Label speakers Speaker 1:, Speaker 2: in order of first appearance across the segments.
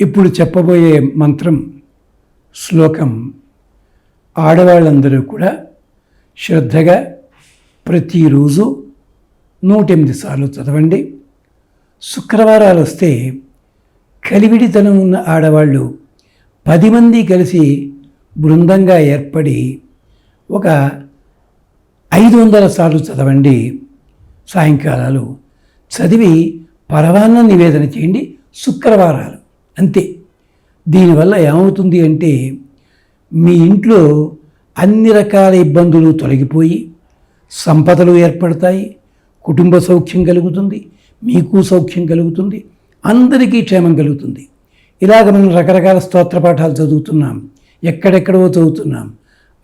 Speaker 1: ఇప్పుడు చెప్పబోయే మంత్రం శ్లోకం ఆడవాళ్ళందరూ కూడా శ్రద్ధగా ప్రతిరోజు నూటెనిమిది సార్లు చదవండి. శుక్రవారాలు వస్తే కలివిడితనం ఉన్న ఆడవాళ్ళు పది మంది కలిసి బృందంగా ఏర్పడి ఒక ఐదు వందల సార్లు చదవండి. సాయంకాలాలు చదివి పరవాన్న నివేదన చేయండి. శుక్రవారాలు. అంతే. దీనివల్ల ఏమవుతుంది అంటే మీ ఇంట్లో అన్ని రకాల ఇబ్బందులు తొలగిపోయి సంపదలు ఏర్పడతాయి కుటుంబ సౌఖ్యం కలుగుతుంది మీకు సౌఖ్యం కలుగుతుంది అందరికీ క్షేమం కలుగుతుంది. ఇలాగ మనం రకరకాల స్తోత్ర పాఠాలు చదువుతున్నాం ఎక్కడెక్కడో చదువుతున్నాం.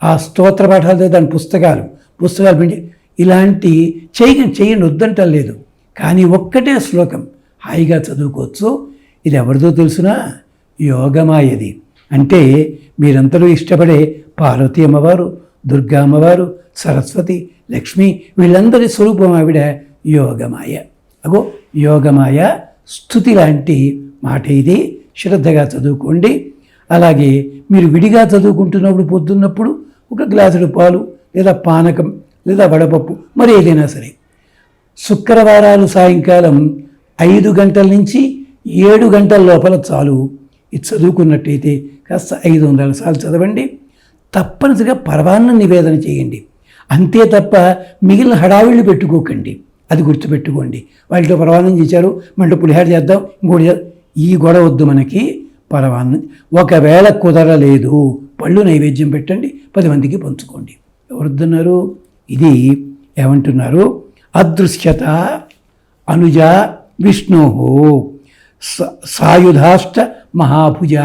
Speaker 1: ఆ స్తోత్ర పాఠాలు దాని పుస్తకాలు పుస్తకాలు పెంచి ఇలాంటి చేయండి చేయండి వద్దంటం లేదు కానీ ఒక్కటే శ్లోకం హాయిగా చదువుకోవచ్చు ఇది ఎవరిదో తెలుసునా? యోగమాయది. అంటే మీరందరూ ఇష్టపడే పార్వతీ అమ్మవారు దుర్గా అమ్మవారు సరస్వతి లక్ష్మి వీళ్ళందరి స్వరూపం ఆవిడ యోగమాయ. అగో యోగమాయ స్థుతి లాంటి మాట ఇది. శ్రద్ధగా చదువుకోండి. అలాగే మీరు విడిగా చదువుకుంటున్నప్పుడు పొద్దున్నప్పుడు ఒక గ్లాసుడు పాలు లేదా పానకం లేదా వడపప్పు మరి ఏదైనా సరే. శుక్రవారాలు సాయంకాలం ఐదు గంటల నుంచి ఏడు గంటల లోపల చాలు. ఇది చదువుకున్నట్టయితే కాస్త ఐదు వందల సార్లు చదవండి. తప్పనిసరిగా పరవాన్న నివేదన చేయండి. అంతే తప్ప మిగిలిన హడావిళ్ళు పెట్టుకోకండి. అది గుర్తుపెట్టుకోండి. వాళ్ళతో పరవాన్నం చేశారు. మళ్ళీ పులిహార చేద్దాం. ఇంకోటి ఈ గొడవ వద్దు మనకి. పరవాన్నం. ఒకవేళ కుదరలేదు. పళ్ళు నైవేద్యం పెట్టండి. పది మందికి పంచుకోండి. ఎవరుద్దన్నారు? ఇది ఏమంటున్నారు? అదృశ్యత అనుజ విష్ణు. సాయుధాష్ట మహాభుజ.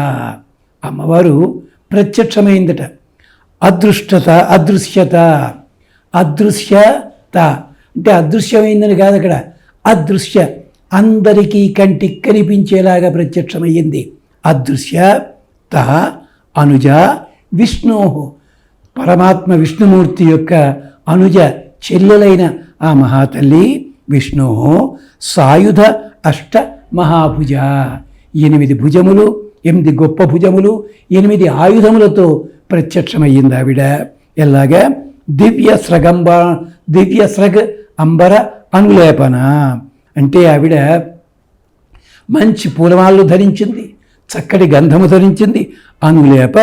Speaker 1: అమ్మవారు ప్రత్యక్షమైందట. అదృష్టత అదృశ్యత అదృశ్యత. అంటే అదృశ్యమైందని కాదు అక్కడ. అదృశ్య. అందరికీ కంటికి కనిపించేలాగా ప్రత్యక్షమయ్యింది. అదృశ్య త అనుజ విష్ణు. పరమాత్మ విష్ణుమూర్తి యొక్క అనుజ చెల్లెలైన ఆ మహాతల్లి విష్ణు. సాయుధ అష్ట మహాభుజ. ఎనిమిది భుజములు ఎనిమిది గొప్ప భుజములు ఎనిమిది ఆయుధములతో ప్రత్యక్షమయ్యింది ఆవిడ ఎలాగా? దివ్య స్రగంబ దివ్య స్రగ్ అంబర అనులేపన. అంటే ఆవిడ మంచి పూలమాలలు ధరించింది చక్కటి గంధము ధరించింది అనులేప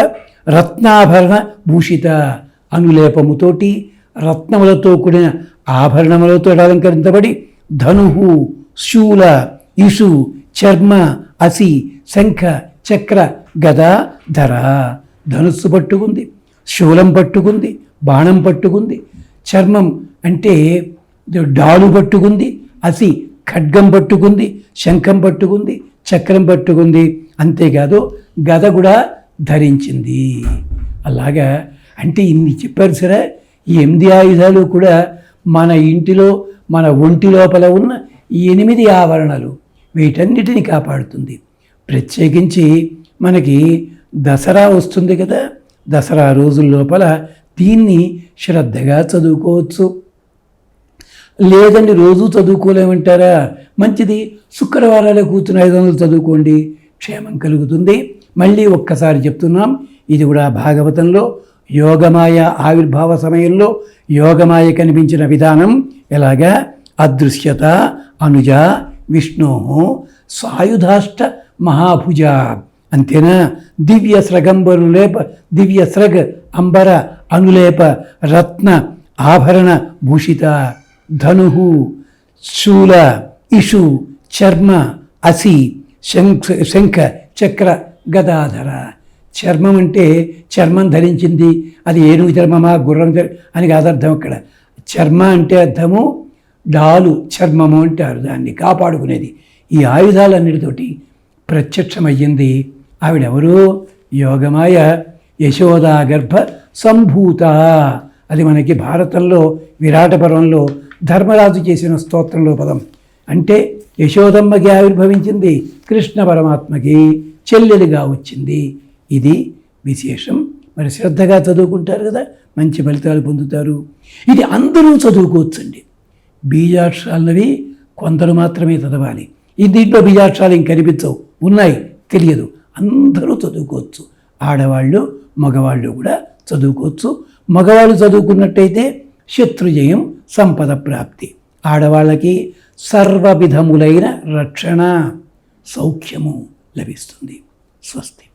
Speaker 1: రత్నాభరణ భూషిత. అనులేపముతోటి రత్నములతో కూడిన ఆభరణములతో అలంకరించబడి ధనుహు శూల ఇసు చర్మ అసి శంఖ చక్ర గద ధర. ధనుస్సు పట్టుకుంది శూలం పట్టుకుంది బాణం పట్టుకుంది. చర్మం అంటే డాలు పట్టుకుంది అసి ఖడ్గం పట్టుకుంది శంఖం పట్టుకుంది చక్రం పట్టుకుంది. అంతేకాదు గద కూడా ధరించింది. అలాగా అంటే ఇన్ని చెప్పారు సరే ఈ ఎనిమిది ఆయుధాలు కూడా మన ఇంటిలో మన ఒంటి లోపల ఉన్న ఈ ఎనిమిది ఆవరణలు. వీటన్నిటిని కాపాడుతుంది. ప్రత్యేకించి మనకి దసరా వస్తుంది కదా దసరా రోజుల లోపల దీన్ని శ్రద్ధగా చదువుకోవచ్చు. లేదండి రోజు చదువుకోలేమంటారా? మంచిది శుక్రవారాలే కూర్చుని ఐదు వందలు చదువుకోండి క్షేమం కలుగుతుంది. మళ్ళీ ఒక్కసారి చెప్తున్నాం ఇది కూడా భాగవతంలో యోగమాయ ఆవిర్భావ సమయంలో యోగమాయ కనిపించిన విధానం ఎలాగా? అదృశ్యత అనుజ విష్ణు సాయుధాష్ట మహాభుజ అంతేనా? దివ్య స్రగంబరులేప దివ్య స్రగ్ అంబర అనులేప రత్న ఆభరణ భూషిత ధను శూల ఇషు చర్మ అసి శంఖ శంఖ చక్ర గదాధర. చర్మం అంటే చర్మం ధరించింది. అది ఏనుగు చర్మమా గుర్రం చర్మ అని కాదు అర్థం చర్మ అంటే అర్థము డాలు చర్మము అంటారు దాన్ని కాపాడుకునేది. ఈ ఆయుధాలన్నిటితోటి ప్రత్యక్షమయ్యింది ఆవిడెవరు? యోగమాయ యశోదా గర్భ సంభూత అది మనకి భారతంలో విరాటపర్వంలో ధర్మరాజు చేసిన స్తోత్రంలో పదం. అంటే యశోదమ్మకి ఆవిర్భవించింది కృష్ణ పరమాత్మకి చెల్లెలుగా వచ్చింది. ఇది విశేషం. మరి శ్రద్ధగా చదువుకుంటారు కదా మంచి ఫలితాలు పొందుతారు. ఇది అందరూ చదువుకోవచ్చండి. బీజాక్షరాలవి కొందరు మాత్రమే చదవాలి. ఈ దీంట్లో బీజాక్షరాలు ఇంక కనిపించవు? ఉన్నాయి. తెలియదు. అందరూ చదువుకోవచ్చు. ఆడవాళ్ళు మగవాళ్ళు కూడా చదువుకోవచ్చు. మగవాళ్ళు చదువుకున్నట్టయితే శత్రుజయం సంపద ప్రాప్తి. ఆడవాళ్ళకి సర్వ విధములైన రక్షణ సౌఖ్యము లభిస్తుంది. స్వస్తి.